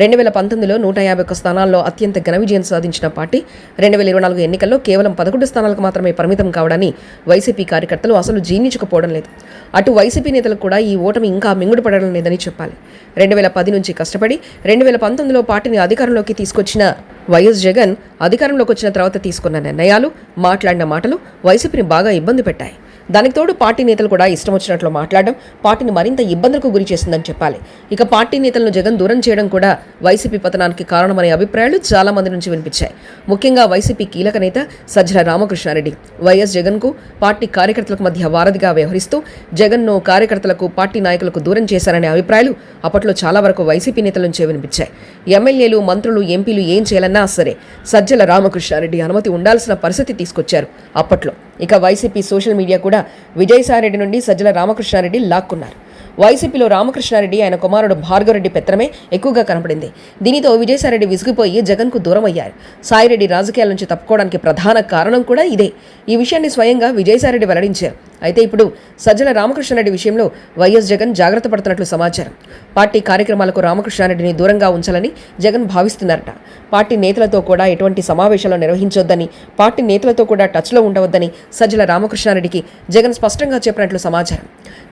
రెండు వేల పంతొమ్మిదిలో నూట యాభై ఒక్క స్థానాల్లో అత్యంత ఘన విజయం సాధించిన పార్టీ రెండు వేల ఇరవై నాలుగు ఎన్నికల్లో కేవలం పదకొండు స్థానాలకు మాత్రమే పరిమితం కావడాన్ని వైసీపీ కార్యకర్తలు అసలు జీర్ణించుకుపోవడం లేదు. అటు వైసీపీ నేతలకు కూడా ఈ ఓటమి ఇంకా మింగుడు పడడం లేదని చెప్పాలి. రెండు వేల పది నుంచి కష్టపడి రెండు వేల పంతొమ్మిదిలో పార్టీని అధికారంలోకి తీసుకొచ్చిన వైఎస్ జగన్ అధికారంలోకి వచ్చిన తర్వాత తీసుకున్న నిర్ణయాలు మాట్లాడిన మాటలు వైసీపీని బాగా ఇబ్బంది పెట్టాయి. దానికి తోడు పార్టీ నేతలు కూడా ఇష్టం వచ్చినట్లు మాట్లాడడం పార్టీని మరింత ఇబ్బందులకు గురి చేసిందని చెప్పాలి. ఇక పార్టీ నేతలను జగన్ దూరం చేయడం కూడా వైసీపీ పతనానికి కారణమనే అభిప్రాయాలు చాలా మంది నుంచి వినిపించాయి. ముఖ్యంగా వైసీపీ కీలక నేత సజ్జల రామకృష్ణారెడ్డి. వైఎస్ జగన్కు పార్టీ కార్యకర్తలకు మధ్య వారధిగా వ్యవహరిస్తూ జగన్ను కార్యకర్తలకు పార్టీ నాయకులకు దూరం చేశారనే అభిప్రాయాలు అప్పట్లో చాలా వరకు వైసీపీ నేతల నుంచే వినిపించాయి. ఎమ్మెల్యేలు మంత్రులు ఎంపీలు ఏం చేయాలన్నా సరే సజ్జల రామకృష్ణారెడ్డి అనుమతి ఉండాల్సిన పరిస్థితి తీసుకొచ్చారు అప్పట్లో. ఇక వైసీపీ సోషల్ మీడియా కూడా విజయసాయిరెడ్డి నుండి సజ్జల రామకృష్ణారెడ్డి లాక్కున్నారు. వైసీపీలో రామకృష్ణారెడ్డి ఆయన కుమారుడు భార్గవరెడ్డి పెత్తనమే ఎక్కువగా కనపడింది. దీనితో విజయసాయిరెడ్డి విసిగిపోయి జగన్కు దూరం అయ్యారు సాయిరెడ్డి రాజకీయాల నుంచి తప్పుకోవడానికి ప్రధాన కారణం కూడా ఇదే. ఈ విషయాన్ని స్వయంగా విజయసాయిరెడ్డి వెల్లడించారు. అయితే ఇప్పుడు సజ్జల రామకృష్ణారెడ్డి విషయంలో వైఎస్ జగన్ జాగ్రత్త పడుతున్నట్లు సమాచారం. పార్టీ కార్యక్రమాలకు రామకృష్ణారెడ్డిని దూరంగా ఉంచాలని జగన్ భావిస్తున్నారట. పార్టీ నేతలతో కూడా ఎటువంటి సమావేశాలు నిర్వహించొద్దని పార్టీ నేతలతో కూడా టచ్లో ఉండవద్దని సజ్జల రామకృష్ణారెడ్డికి జగన్ స్పష్టంగా చెప్పినట్లు సమాచారం.